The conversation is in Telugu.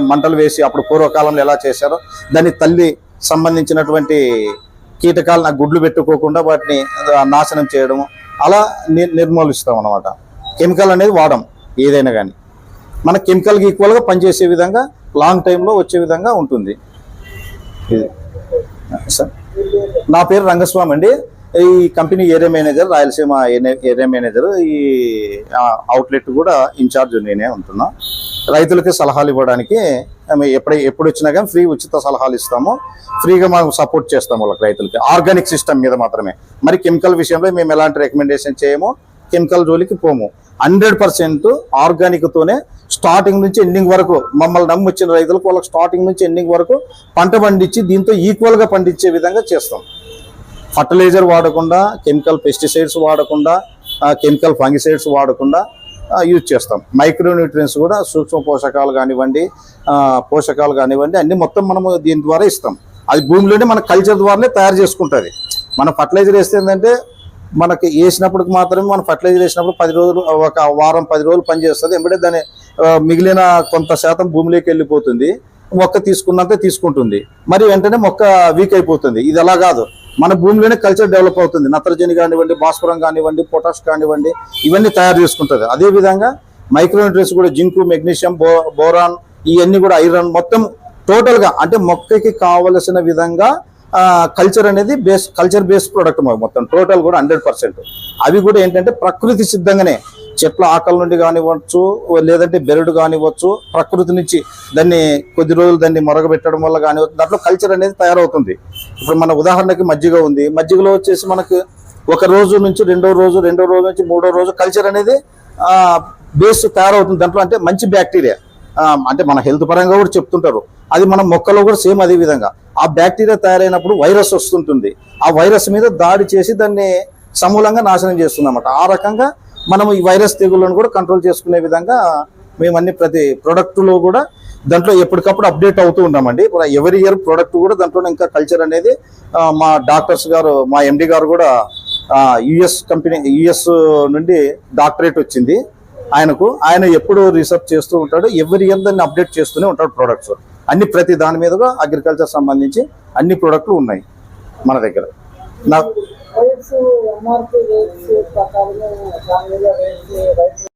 మంటలు వేసి అప్పుడు పూర్వకాలంలో ఎలా చేశారో దాని తల్లి సంబంధించినటువంటి కీటకాలను గుడ్లు పెట్టుకోకుండా వాటిని నాశనం చేయడం అలా ని- నిర్మూలిస్తాం అనమాట కెమికల్ అనేది వాడం ఏదైనా కానీ మన కెమికల్కి ఈక్వల్గా పనిచేసే విధంగా లాంగ్ టైంలో వచ్చే విధంగా ఉంటుంది. సార్. నా పేరు రంగస్వామి అండి. ఈ company area manager Rayalaseema area- area manager ఈ అవుట్లెట్ కూడా ఇన్ఛార్జ్ నేనే ఉంటున్నా. రైతులకి సలహాలు ఇవ్వడానికి ఆమె ఎప్పుడు ఎప్పుడు వచ్చినా కానీ ఫ్రీ ఉచిత సలహాలు ఇస్తాము. ఫ్రీగా మనం సపోర్ట్ చేస్తాము వాళ్ళకి రైతులకి. ఆర్గానిక్ సిస్టమ్ మీద మాత్రమే. మరి కెమికల్ విషయంలో మేము ఎలాంటి రికమెండేషన్ చేయము కెమికల్ జోలికి పోము. హండ్రెడ్ పర్సెంట్ ఆర్గానిక్తోనే స్టార్టింగ్ నుంచి ఎండింగ్ వరకు మమ్మల్ని నమ్మి వచ్చిన రైతులకు వాళ్ళకి స్టార్టింగ్ నుంచి ఎండింగ్ వరకు పంట పండించి దీంతో ఈక్వల్గా పండించే విధంగా చేస్తాం. ఫర్టిలైజర్ వాడకుండా కెమికల్ పెస్టిసైడ్స్ వాడకుండా కెమికల్ ఫంగిసైడ్స్ వాడకుండా యూజ్ చేస్తాం. మైక్రోన్యూట్రియన్స్ కూడా సూక్ష్మ పోషకాలు కానివ్వండి పోషకాలు కానివ్వండి అన్ని మొత్తం మనము దీని ద్వారా ఇస్తాం. అది భూమిలోనే మన కల్చర్ ద్వారానే తయారు చేసుకుంటుంది. మన ఫర్టిలైజర్ వేస్తే ఏంటంటే మనకి వేసినప్పటికి మాత్రమే మనం ఫర్టిలైజర్ వేసినప్పుడు పది రోజులు ఒక వారం పది రోజులు పనిచేస్తుంది ఎంబడే దాని మిగిలిన కొంత శాతం భూమిలోకి వెళ్ళిపోతుంది. మొక్క తీసుకున్నంత తీసుకుంటుంది. మరి వెంటనే మొక్క వీక్ అయిపోతుంది. ఇది అలా కాదు. మన భూమిలోనే కల్చర్ డెవలప్ అవుతుంది. నత్రజని కానివ్వండి భాస్వరం కానివ్వండి పొటాష్ కానివ్వండి ఇవన్నీ తయారు చేసుకుంటుంది. అదే విధంగా మైక్రోన్యూట్రియన్స్ కూడా జింకు మెగ్నీషియం బో బోరాన్ ఇవన్నీ కూడా ఐరన్ మొత్తం టోటల్గా అంటే మొక్కకి కావలసిన విధంగా కల్చర్ అనేది బేస్ కల్చర్ బేస్డ్ ప్రోడక్ట్ మొత్తం టోటల్ కూడా హండ్రెడ్ పర్సెంట్ అవి కూడా ఏంటంటే ప్రకృతి సిద్ధంగానే చెట్ల ఆకలి నుండి కానివ్వచ్చు లేదంటే బెరడు కానివ్వచ్చు ప్రకృతి నుంచి దాన్ని కొద్ది రోజులు దాన్ని మొరగబెట్టడం వల్ల కానివ్వచ్చు దాంట్లో కల్చర్ అనేది తయారవుతుంది. ఇప్పుడు మన ఉదాహరణకి మజ్జిగ ఉంది. మజ్జిగలో వచ్చేసి మనకు ఒక రోజు నుంచి రెండో రోజు రెండో రోజు నుంచి మూడో రోజు కల్చర్ అనేది బేస్ తయారవుతుంది. దాంట్లో అంటే మంచి బ్యాక్టీరియా అంటే మన హెల్త్ పరంగా కూడా చెప్తుంటారు. అది మన మొక్కలో కూడా సేమ్ అదే విధంగా. ఆ బ్యాక్టీరియా తయారైనప్పుడు వైరస్ వస్తుంటుంది. ఆ వైరస్ మీద దాడి చేసి దాన్ని సమూలంగా నాశనం చేస్తుంది అన్నమాట ఆ రకంగా మనం ఈ వైరస్ తెగుళ్ళను కూడా కంట్రోల్ చేసుకునే విధంగా మేము అన్ని ప్రతి ప్రోడక్ట్లో కూడా దాంట్లో ఎప్పటికప్పుడు అప్డేట్ అవుతూ ఉన్నామండి. ఎవరి ఇయర్ ప్రోడక్ట్ కూడా దాంట్లో ఇంకా కల్చర్ అనేది మా డాక్టర్స్ గారు మా ఎండి గారు కూడా యుఎస్ కంపెనీ యుఎస్ నుండి డాక్టరేట్ వచ్చింది. ఆయనకు ఆయన ఎప్పుడు రీసెర్చ్ చేస్తూ ఉంటాడు. ఎవరి ఇయర్ దాన్ని అప్డేట్ చేస్తూనే ఉంటాడు ప్రోడక్ట్స్ అన్ని ప్రతి దాని మీదుగా అగ్రికల్చర్ సంబంధించి అన్ని ప్రోడక్ట్లు ఉన్నాయి మన దగ్గర. నా రేట్స్ ఎంఆర్పి రేట్స్ ప్రకారం రేట్స్ రైతు